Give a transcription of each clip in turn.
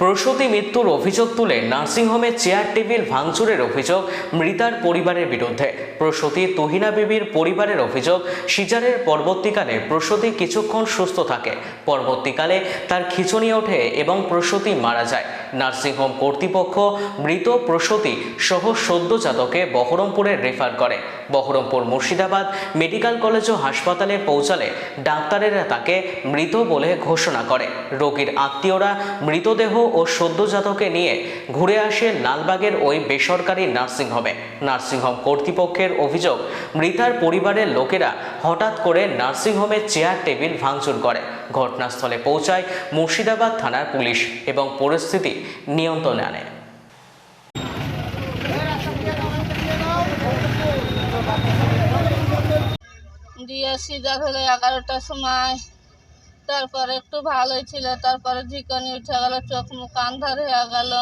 প্রসূতি মৃত্যুর অভিযোগ তুলে নার্সিংহোমে চেয়ার টেবিল ভাঙচুরের অভিযোগ মৃতার পরিবারের বিরুদ্ধে। প্রসূতি তুহিনা বিবির পরিবারের অভিযোগ, সিজারের পরবর্তীকালে প্রসূতি কিছুক্ষণ সুস্থ থাকে। পরবর্তীকালে তার খিঁচুনি ওঠে এবং প্রসূতি মারা যায়। নার্সিংহোম কর্তৃপক্ষ মৃত প্রসূতি সহ সদ্যজাতকে বহরমপুরে রেফার করে। বহরমপুর মুর্শিদাবাদ মেডিকেল কলেজ ও হাসপাতালে পৌঁছালে ডাক্তারেরা তাকে মৃত বলে ঘোষণা করে। রোগীর আত্মীয়রা মৃতদেহ ও সদ্যজাতকে নিয়ে ঘুরে আসে লালবাগের ওই বেসরকারি নার্সিংহোমে। নার্সিংহোম কর্তৃপক্ষের অভিযোগ, মৃতার পরিবারের লোকেরা হঠাৎ করে নার্সিংহোমে চেয়ার টেবিল ভাঙচুর করে। ঘটনাস্থলে পৌঁছায় মুর্শিদাবাদ থানার পুলিশ এবং পরিস্থিতি নিয়ন্ত্রণে আনে। দিয়ে সিজার হলো এগারোটার সময়। তারপরে একটু ভালোই ছিল তারপরে ঝিকনি উঠে গেল চোখ মুখ আন্ধার হয়ে গেল।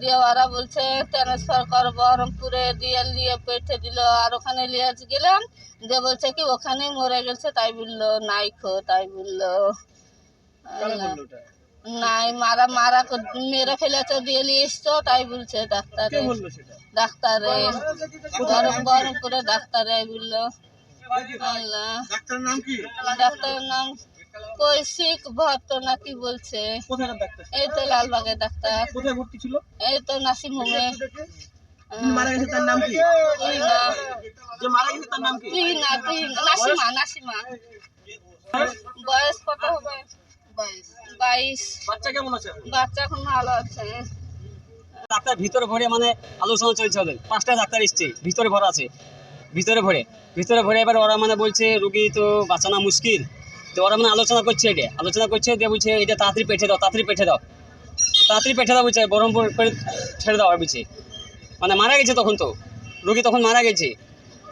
দিয়ে ওরা বলছে ট্রান্সফার কর বহরমপুরে। দিয়ে নিয়ে পেটে দিল আর ওখানে নিয়ে গেলাম। দিয়ে বলছে কি ওখানেই মরে গেছে। তাই বলল নাই খো। তাই বলল। নাই মারা মারা মেরে ফেলেছে দিয়ে নিয়ে এসছো? তাই বলছে ডাক্তারে। ডাক্তারে। গরম গরম করে ডাক্তারে বলল। আল্লাহ ডাক্তারের নাম কি? ডাক্তারের নাম কৈশিক ভট্ট না কি বলছে? এই তো লালবাগের ডাক্তার। কোথায় ভর্তি ছিল? এই তো নাসিম হোমে মারা গেছে তার নাম কি? যে মারা গেছে তার নাম কি? না নাসিমা নাসিমা। বয়স কত হবে? বাইশ। বাচ্চা কেমন আছে? বাচ্চা এখন ভালো আছে। ডাক্তার ভিতরে ভরে মানে আলোচনা চলছে ওদের। পাঁচটা ডাক্তার এসছে ভিতরে ভরা আছে। ভিতরে ভরে ভিতরে ভরে এবার ওরা মানে বলছে রুগী তো বাঁচানো মুশকিল। তো ওরা মানে আলোচনা করছে এটা। আলোচনা করছে দিয়ে বলছে এটা তাড়াতাড়ি পেঠে দাও তাড়াতাড়ি পেঠে দাও। তাড়াতাড়ি পেঠে দাও বলছে বহরমপুর করে ছেড়ে দাও বলছে। মানে মারা গেছে তখন তো। রুগী তখন মারা গেছে।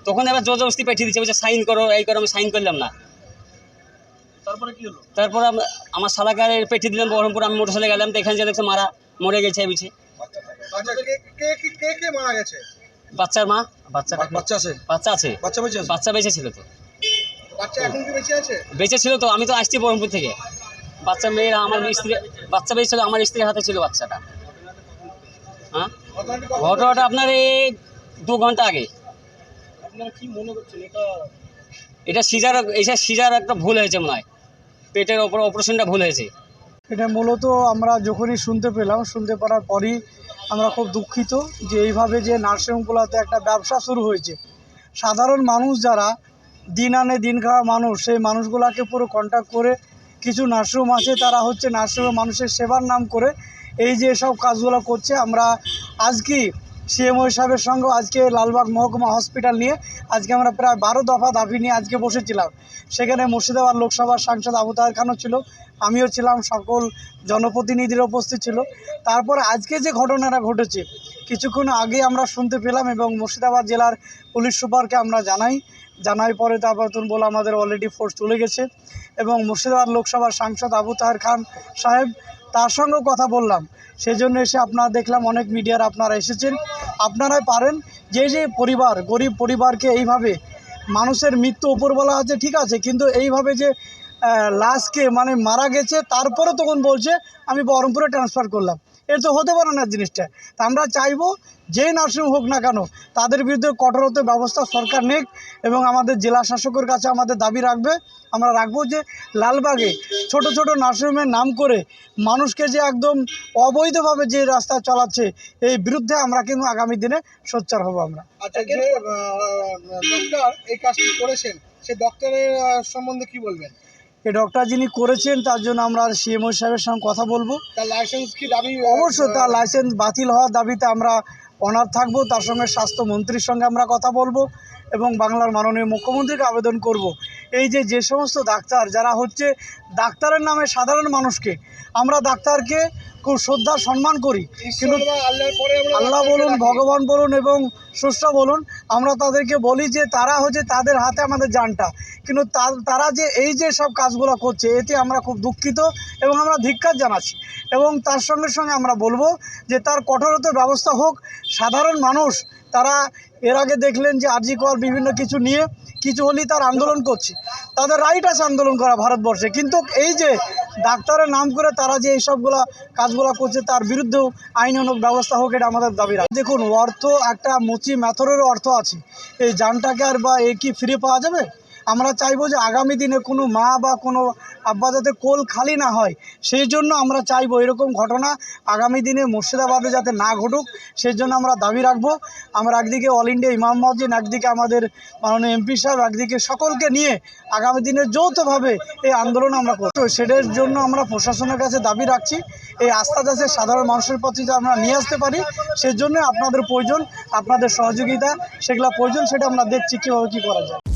তখন এবার জোর জবরদস্তি পেঠিয়ে দিচ্ছে বলছে সাইন করো এই করো আমি সাইন করলাম না। তারপরে কি হলো? তারপর আমার সালাকারে পেঠিয়ে দিলাম বহরমপুর আমি মোটর সাইকেলে গেলাম তো এখানে যে দেখছে মারা মরে গেছে গেছে? বাচ্চার মা? বাচ্চা বাচ্চা আছে। বাচ্চা আছে। বাচ্চা বেঁচে আছে? বাচ্চা বেঁচে ছিল তো। বাচ্চা এখন কি বেঁচে আছে? বেঁচে ছিল তো আমি তো আসছি বহরমপুর থেকে। বাচ্চা মেয়েরা আমার স্ত্রী বাচ্চা বেঁচে ছিল আমার স্ত্রীর হাতে ছিল বাচ্চাটা। হ্যাঁ? ঘটনাটা আপনার এই দু ঘণ্টা আগে। কি মনে করছেন এটা এটা সিজার এটা সিজার একটা ভুল হয়েছে মনে হয়। পেটের ওপর অপারেশনটা ভুল হয়েছে। এটা মূলত আমরা যখনই শুনতে পেলাম শুনতে পারার পরই আমরা খুব দুঃখিত যে এইভাবে যে নার্সিংহোমগুলোতে একটা ব্যবসা শুরু হয়েছে। সাধারণ মানুষ যারা দিন আনে দিন খাওয়া মানুষ। সেই মানুষগুলোকে পুরো কন্ট্যাক্ট করে কিছু নার্সিংহোম আছে, তারা হচ্ছে নার্সিংহোম মানুষের সেবার নাম করে এই যে সব কাজগুলো করছে। আমরা আজকে সিএমও সাহেবের সঙ্গে আজকে লালবাগ মহকুমা হসপিটাল নিয়ে আজকে আমরা প্রায় বারো দফা দাবি নিয়ে আজকে বসেছিলাম। সেখানে মুর্শিদাবাদ লোকসভার সাংসদ আবু তাহের খানও ছিল, আমিও ছিলাম, সকল জনপ্রতিনিধিরা উপস্থিত ছিল। তারপর আজকে যে ঘটনাটা ঘটেছে, কিছুক্ষণ আগে আমরা শুনতে পেলাম এবং মুর্শিদাবাদ জেলার পুলিশ সুপারকে আমরা জানাই। জানাই পরে তারপর তুমি বলে আমাদের অলরেডি ফোর্স চলে গেছে এবং মুর্শিদাবাদ লোকসভার সাংসদ আবু তাহের খান সাহেব তার সঙ্গেও কথা বললাম। সেই জন্য এসে আপনারা দেখলাম, অনেক মিডিয়ার আপনারা এসেছেন। আপনারাই পারেন। যে যে পরিবার, গরিব পরিবারকে এইভাবে মানুষের মৃত্যু উপর বলা আছে, ঠিক আছে, কিন্তু এইভাবে যে লাশকে মানে মারা গেছে, তারপরে তখন বলছে, আমি বহরমপুরে ট্রান্সফার করলাম। এর তো হতে পারে না জিনিসটা। তা আমরা চাইব যেই নার্সিং হোক না কেন, তাদের বিরুদ্ধে কঠোরত ব্যবস্থা সরকার নেক এবং আমাদের জেলা শাসকের কাছে আমাদের দাবি রাখবে। আমরা রাখব যে লালবাগে ছোট ছোট নার্সিংহোমের নাম করে মানুষকে যে একদম অবৈধভাবে যে রাস্তা চালাচ্ছে, এই বিরুদ্ধে আমরা কিন্তু আগামী দিনে সোচ্চার হব আমরা। আচ্ছা ডক্টর এই কাজটি করেছেন, সে ডক্টরের সম্বন্ধে কি বলবেন? এই ডক্টর যিনি করেছেন তার জন্য আমরা সিএমও সাহেবের সঙ্গে কথা বলব। তার লাইসেন্স কি দাবি অবশ্যই তার লাইসেন্স বাতিল হওয়ার দাবিতে আমরা অনার থাকব। তার সঙ্গে স্বাস্থ্যমন্ত্রীর সঙ্গে আমরা কথা বলব এবং বাংলার মাননীয় মুখ্যমন্ত্রীকে আবেদন করব। এই যে যে সমস্ত ডাক্তার যারা হচ্ছে ডাক্তারের নামে সাধারণ মানুষকে আমরা ডাক্তারকে খুব শ্রদ্ধা সম্মান করি। কিন্তু আল্লাহ বলুন ভগবান বলুন এবং স্রষ্টা বলুন, আমরা তাদেরকে বলি যে তারা হচ্ছে তাদের হাতে আমাদের জানটা কিন্তু তারা যে এই যে সব কাজগুলো করছে, এতে আমরা খুব দুঃখিত এবং আমরা ধিক্ষার জানাচ্ছি। এবং তার সঙ্গে সঙ্গে আমরা বলব যে তার কঠোরত ব্যবস্থা হোক। সাধারণ মানুষ, তারা এর আগে দেখলেন যে আরজি কর বিভিন্ন কিছু নিয়ে, কিছু হলেই তার আন্দোলন করছে। তাদের রাইট আছে আন্দোলন করা ভারতবর্ষে। কিন্তু এই যে ডাক্তারের নাম করে তারা যে এইসবগুলো কাজগুলো করছে, তার বিরুদ্ধেও আইনানুক ব্যবস্থা হোক এটা আমাদের দাবি রাখ। দেখুন, অর্থ একটা মুচি ম্যাথরেরও অর্থ আছে। এই যানটাকে আর বা এ কি ফিরে পাওয়া যাবে? আমরা চাইব যে আগামী দিনে কোনো মা বা কোনো আব্বা যাতে কোল খালি না হয়, সেই জন্য আমরা চাইব এরকম ঘটনা আগামী দিনে মুর্শিদাবাদে যাতে না ঘটুক, সেই জন্য আমরা দাবি রাখব। আমরা একদিকে অল ইন্ডিয়া ইমাম মসজিদ, একদিকে আমাদের মাননীয় এমপি সাহেব, একদিকে সকলকে নিয়ে আগামী দিনে যৌথভাবে এই আন্দোলন আমরা করব। সেটার জন্য আমরা প্রশাসনের কাছে দাবি রাখছি। এই আস্থা যাতে সাধারণ মানুষের প্রতি যে আমরা নিয়ে আসতে পারি সেজন্য আপনাদের প্রয়োজন, আপনাদের সহযোগিতা, সেগুলো প্রয়োজন, সেটা আমরা দেখছি কীভাবে কী করা যায়।